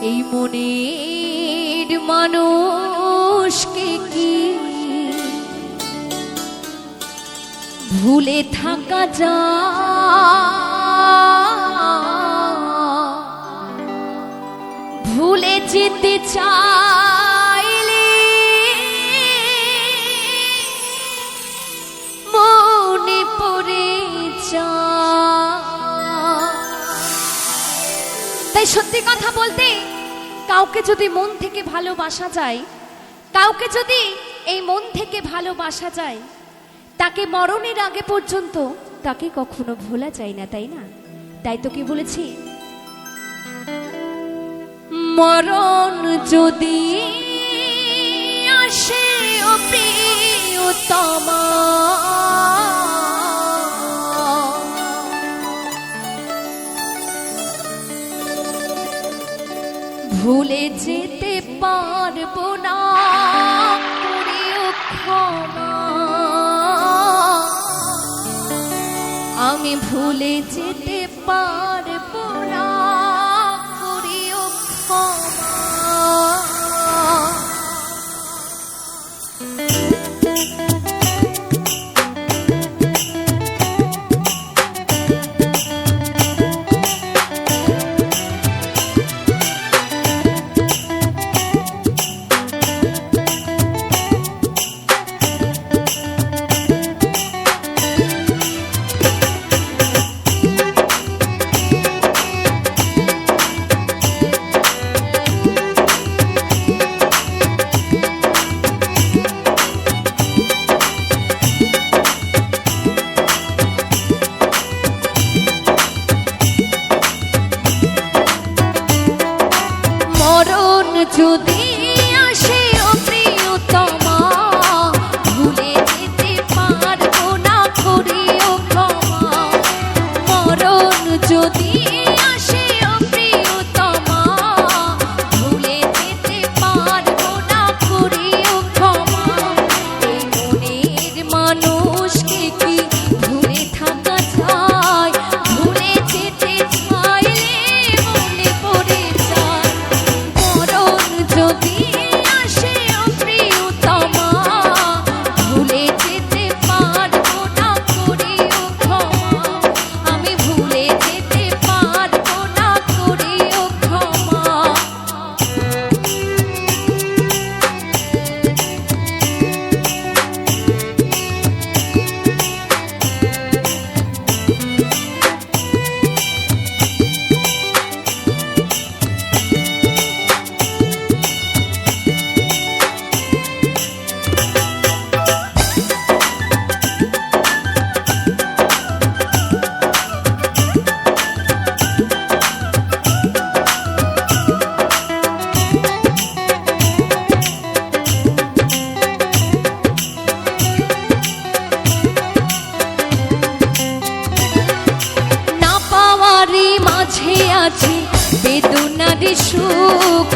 এই মনের মানুষকে কি? ভুলে থাকা যা। ভুলে যেতে চাইলে মনে পড়ে যায় সত্যি কথা বলতে, কাউকে যদি মন থেকে ভালোবাসা যায়, কাউকে যদি এই মন থেকে ভালোবাসা যায়, তাকে মরণের আগে পর্যন্ত তাকে কখনো ভোলা যায় না, তাই না? তাই তো কি বলেছি? মরণ যদি আসে প্রিয়তমা ভুলে যেতে পারব না। আমি ভুলে যেতে পারব না। করিও ক্ষমা। যদি না মাঝে আছে বেদনার সুখ